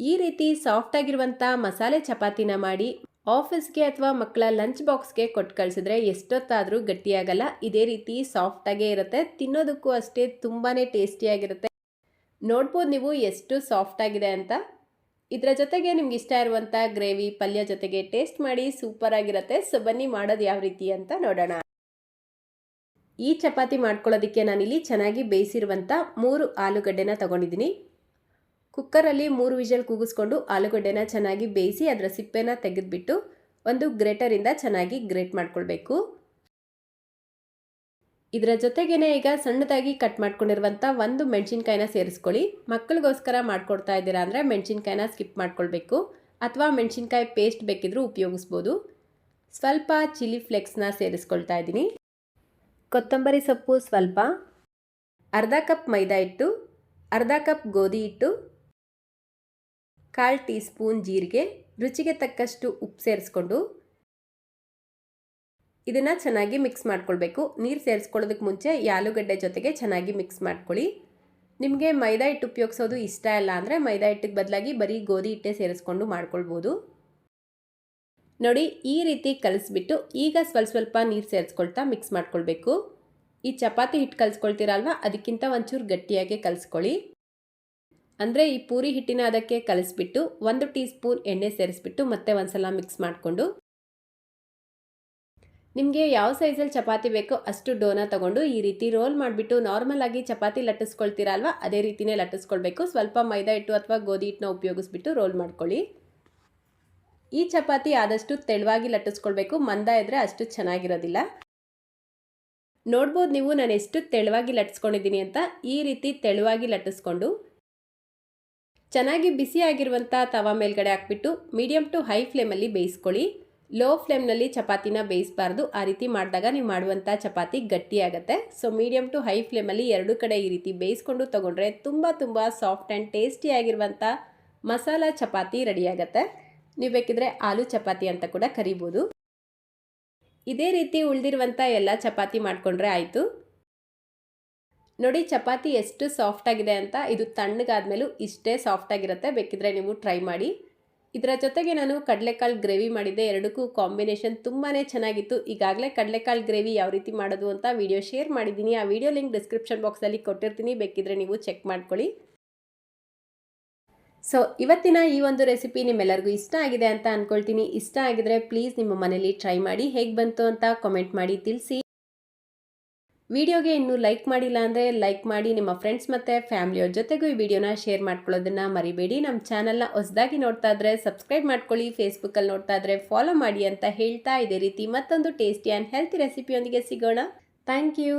ಈ ರೀತಿ ಸಾಫ್ಟ್ ಆಗಿರುವಂಥ ಮಸಾಲೆ ಚಪಾತಿನ ಮಾಡಿ ಆಫೀಸ್ಗೆ ಅಥವಾ ಮಕ್ಕಳ ಲಂಚ್ ಬಾಕ್ಸ್ಗೆ ಕೊಟ್ಟು ಕಳಿಸಿದ್ರೆ ಎಷ್ಟೊತ್ತಾದರೂ ಗಟ್ಟಿಯಾಗಲ್ಲ. ಇದೇ ರೀತಿ ಸಾಫ್ಟಾಗೇ ಇರುತ್ತೆ. ತಿನ್ನೋದಕ್ಕೂ ಅಷ್ಟೇ ತುಂಬಾ ಟೇಸ್ಟಿಯಾಗಿರುತ್ತೆ ನೋಡ್ಬೋದು ನೀವು ಎಷ್ಟು ಸಾಫ್ಟ್ ಆಗಿದೆ ಅಂತ. ಇದರ ಜೊತೆಗೆ ನಿಮ್ಗೆ ಇಷ್ಟ ಇರುವಂಥ ಗ್ರೇವಿ, ಪಲ್ಯ ಜೊತೆಗೆ ಟೇಸ್ಟ್ ಮಾಡಿ ಸೂಪರ್ ಆಗಿರುತ್ತೆ. ಸೊ ಬನ್ನಿ ಮಾಡೋದು ಯಾವ ರೀತಿ ಅಂತ ನೋಡೋಣ. ಈ ಚಪಾತಿ ಮಾಡ್ಕೊಳ್ಳೋದಕ್ಕೆ ನಾನಿಲ್ಲಿ ಚೆನ್ನಾಗಿ ಬೇಯಿಸಿರುವಂಥ ಮೂರು ಆಲೂಗಡ್ಡೆನ ತಗೊಂಡಿದ್ದೀನಿ. ಕುಕ್ಕರಲ್ಲಿ ಮೂರು ವಿಷಲ್ ಕೂಗಿಸ್ಕೊಂಡು ಆಲೂಗಡ್ಡೆನ ಚೆನ್ನಾಗಿ ಬೇಯಿಸಿ ಅದರ ಸಿಪ್ಪೆನ ತೆಗೆದುಬಿಟ್ಟು ಒಂದು ಗ್ರೇಟರಿಂದ ಚೆನ್ನಾಗಿ ಗ್ರೇಟ್ ಮಾಡ್ಕೊಳ್ಬೇಕು. ಇದರ ಜೊತೆಗೇನೆ ಈಗ ಸಣ್ಣದಾಗಿ ಕಟ್ ಮಾಡ್ಕೊಂಡಿರುವಂಥ ಒಂದು ಮೆಣಸಿನ್ಕಾಯಿನ ಸೇರಿಸ್ಕೊಳ್ಳಿ. ಮಕ್ಕಳಿಗೋಸ್ಕರ ಮಾಡ್ಕೊಡ್ತಾ ಇದ್ದೀರಾ ಅಂದರೆ ಮೆಣಸಿನ್ಕಾಯಿನ ಸ್ಕಿಪ್ ಮಾಡ್ಕೊಳ್ಬೇಕು. ಅಥವಾ ಮೆಣಸಿನ್ಕಾಯಿ ಪೇಸ್ಟ್ ಬೇಕಿದ್ರೂ ಉಪಯೋಗಿಸ್ಬೋದು. ಸ್ವಲ್ಪ ಚಿಲ್ಲಿ ಫ್ಲೆಕ್ಸ್ನ ಸೇರಿಸ್ಕೊಳ್ತಾ ಇದ್ದೀನಿ. ಕೊತ್ತಂಬರಿ ಸೊಪ್ಪು ಸ್ವಲ್ಪ. ಅರ್ಧ ಕಪ್ ಮೈದಾ ಹಿಟ್ಟು. ಅರ್ಧ ಕಪ್ ಗೋಧಿ ಹಿಟ್ಟು. ಕಾಲು ಟೀ ಸ್ಪೂನ್ ಜೀರಿಗೆ, ರುಚಿಗೆ ತಕ್ಕಷ್ಟು ಉಪ್ಪು ಸೇರಿಸ್ಕೊಂಡು ಇದನ್ನು ಚೆನ್ನಾಗಿ ಮಿಕ್ಸ್ ಮಾಡ್ಕೊಳ್ಬೇಕು. ನೀರು ಸೇರಿಸ್ಕೊಳ್ಳೋದಕ್ಕೆ ಮುಂಚೆ ಈ ಆಲೂಗಡ್ಡೆ ಜೊತೆಗೆ ಚೆನ್ನಾಗಿ ಮಿಕ್ಸ್ ಮಾಡ್ಕೊಳ್ಳಿ. ನಿಮಗೆ ಮೈದಾ ಹಿಟ್ಟು ಉಪಯೋಗಿಸೋದು ಇಷ್ಟ ಇಲ್ಲ ಅಂದರೆ ಮೈದಾ ಹಿಟ್ಟಿಗೆ ಬದಲಾಗಿ ಬರೀ ಗೋಧಿ ಹಿಟ್ಟೆ ಸೇರಿಸ್ಕೊಂಡು ಮಾಡ್ಕೊಳ್ಬೋದು. ನೋಡಿ, ಈ ರೀತಿ ಕಲಿಸ್ಬಿಟ್ಟು ಈಗ ಸ್ವಲ್ಪ ಸ್ವಲ್ಪ ನೀರು ಸೇರಿಸ್ಕೊಳ್ತಾ ಮಿಕ್ಸ್ ಮಾಡ್ಕೊಳ್ಬೇಕು. ಈ ಚಪಾತಿ ಹಿಟ್ಟು ಕಲಿಸ್ಕೊಳ್ತೀರಲ್ವ, ಅದಕ್ಕಿಂತ ಒಂಚೂರು ಗಟ್ಟಿಯಾಗಿ ಕಲಿಸ್ಕೊಳ್ಳಿ. ಅಂದರೆ ಈ ಪೂರಿ ಹಿಟ್ಟಿನ ಅದಕ್ಕೆ ಕಲಿಸ್ಬಿಟ್ಟು ಒಂದು ಟೀ ಸ್ಪೂನ್ ಎಣ್ಣೆ ಸೇರಿಸ್ಬಿಟ್ಟು ಮತ್ತೆ ಒಂದ್ಸಲ ಮಿಕ್ಸ್ ಮಾಡಿಕೊಂಡು ನಿಮಗೆ ಯಾವ ಸೈಜಲ್ಲಿ ಚಪಾತಿ ಬೇಕೋ ಅಷ್ಟು ಡೋನ ತಗೊಂಡು ಈ ರೀತಿ ರೋಲ್ ಮಾಡಿಬಿಟ್ಟು ನಾರ್ಮಲ್ ಆಗಿ ಚಪಾತಿ ಲಟ್ಟಿಸ್ಕೊಳ್ತೀರಲ್ವ ಅದೇ ರೀತಿನೇ ಲಟ್ಟಿಸ್ಕೊಳ್ಬೇಕು. ಸ್ವಲ್ಪ ಮೈದಾ ಹಿಟ್ಟು ಅಥವಾ ಗೋಧಿ ಹಿಟ್ಟನ್ನ ಉಪಯೋಗಿಸ್ಬಿಟ್ಟು ರೋಲ್ ಮಾಡ್ಕೊಳ್ಳಿ. ಈ ಚಪಾತಿ ಆದಷ್ಟು ತೆಳುವಾಗಿ ಲಟ್ಟಿಸ್ಕೊಳ್ಬೇಕು. ಮಂದ ಇದ್ದರೆ ಅಷ್ಟು ಚೆನ್ನಾಗಿರೋದಿಲ್ಲ. ನೋಡ್ಬೋದು ನೀವು ನಾನು ಎಷ್ಟು ತೆಳುವಾಗಿ ಲಟ್ಟಿಸ್ಕೊಂಡಿದ್ದೀನಿ ಅಂತ ಈ ರೀತಿ ತೆಳುವಾಗಿ ಲಟ್ಟಿಸ್ಕೊಂಡು ಚೆನ್ನಾಗಿ ಬಿಸಿಯಾಗಿರುವಂಥ ತವಾ ಮೇಲ್ಗಡೆ ಹಾಕ್ಬಿಟ್ಟು ಮೀಡಿಯಮ್ ಟು ಹೈ ಫ್ಲೇಮಲ್ಲಿ ಬೇಯಿಸ್ಕೊಳ್ಳಿ. ಲೋ ಫ್ಲೇಮ್ನಲ್ಲಿ ಚಪಾತಿನ ಬೇಯಿಸಬಾರ್ದು. ಆ ರೀತಿ ಮಾಡಿದಾಗ ನೀವು ಮಾಡುವಂಥ ಚಪಾತಿ ಗಟ್ಟಿಯಾಗುತ್ತೆ ಸೊ ಮೀಡಿಯಮ್ ಟು ಹೈ ಫ್ಲೇಮಲ್ಲಿ ಎರಡು ಕಡೆ ಈ ರೀತಿ ಬೇಯಿಸ್ಕೊಂಡು ತೊಗೊಂಡ್ರೆ ತುಂಬ ತುಂಬ ಸಾಫ್ಟ್ ಆ್ಯಂಡ್ ಟೇಸ್ಟಿಯಾಗಿರುವಂಥ ಮಸಾಲ ಚಪಾತಿ ರೆಡಿಯಾಗತ್ತೆ ನೀವು ಬೇಕಿದ್ರೆ ಆಲೂ ಚಪಾತಿ ಅಂತ ಕೂಡ ಕರಿಬೋದು. ಇದೇ ರೀತಿ ಉಳಿದಿರುವಂಥ ಎಲ್ಲ ಚಪಾತಿ ಮಾಡಿಕೊಂಡ್ರೆ ಆಯಿತು. ನೋಡಿ, ಚಪಾತಿ ಎಷ್ಟು ಸಾಫ್ಟ್ ಆಗಿದೆ ಅಂತ ಇದು ತಣ್ಣಗಾದ್ಮೇಲೂ ಇಷ್ಟೇ ಸಾಫ್ಟ್ ಆಗಿರುತ್ತೆ. ಬೇಕಿದ್ರೆ ನೀವು ಟ್ರೈ ಮಾಡಿ. ಇದರ ಜೊತೆಗೆ ನಾನು ಕಡಲೆಕಾಳು ಗ್ರೇವಿ ಮಾಡಿದ್ದೆ. ಎರಡಕ್ಕೂ ಕಾಂಬಿನೇಷನ್ ತುಂಬಾ ಚೆನ್ನಾಗಿತ್ತು. ಈಗಾಗಲೇ ಕಡಲೆಕಾಳು ಗ್ರೇವಿ ಯಾವ ರೀತಿ ಮಾಡೋದು ಅಂತ ವಿಡಿಯೋ ಶೇರ್ ಮಾಡಿದ್ದೀನಿ. ಆ ವಿಡಿಯೋ ಲಿಂಕ್ ಡಿಸ್ಕ್ರಿಪ್ಷನ್ ಬಾಕ್ಸಲ್ಲಿ ಕೊಟ್ಟಿರ್ತೀನಿ. ಬೇಕಿದ್ರೆ ನೀವು ಚೆಕ್ ಮಾಡ್ಕೊಳ್ಳಿ. ಸೊ ಇವತ್ತಿನ ಈ ಒಂದು ರೆಸಿಪಿ ನಿಮ್ಮೆಲ್ಲರಿಗೂ ಇಷ್ಟ ಆಗಿದೆ ಅಂತ ಅಂದ್ಕೊಳ್ತೀನಿ ಇಷ್ಟ ಆಗಿದ್ರೆ ಪ್ಲೀಸ್ ನಿಮ್ಮ ಮನೇಲಿ ಟ್ರೈ ಮಾಡಿ. ಹೇಗೆ ಬಂತು ಅಂತ ಕಾಮೆಂಟ್ ಮಾಡಿ. ತಿಳಿಸಿ. ವಿಡಿಯೋಗೆ ಇನ್ನೂ ಲೈಕ್ ಮಾಡಿಲ್ಲ ಅಂದರೆ ಲೈಕ್ ಮಾಡಿ ನಿಮ್ಮ ಫ್ರೆಂಡ್ಸ್ ಮತ್ತು ಫ್ಯಾಮಿಲಿಯವ್ರ ಜೊತೆಗೂ ಈ ವಿಡಿಯೋನ ಶೇರ್ ಮಾಡ್ಕೊಳ್ಳೋದನ್ನು ಮರಿಬೇಡಿ. ನಮ್ಮ ಚಾನಲ್ನ ಹೊಸದಾಗಿ ನೋಡ್ತಾ ಇದ್ರೆ ಸಬ್ಸ್ಕ್ರೈಬ್ ಮಾಡ್ಕೊಳ್ಳಿ, ಫೇಸ್ಬುಕ್ಕಲ್ಲಿ ನೋಡ್ತಾ ಇದ್ರೆ ಫಾಲೋ ಮಾಡಿ ಅಂತ ಹೇಳ್ತಾ ಇದೇ ರೀತಿ ಮತ್ತೊಂದು ಟೇಸ್ಟಿ ಆ್ಯಂಡ್ ಹೆಲ್ತಿ ರೆಸಿಪಿಯೊಂದಿಗೆ ಸಿಗೋಣ. Thank you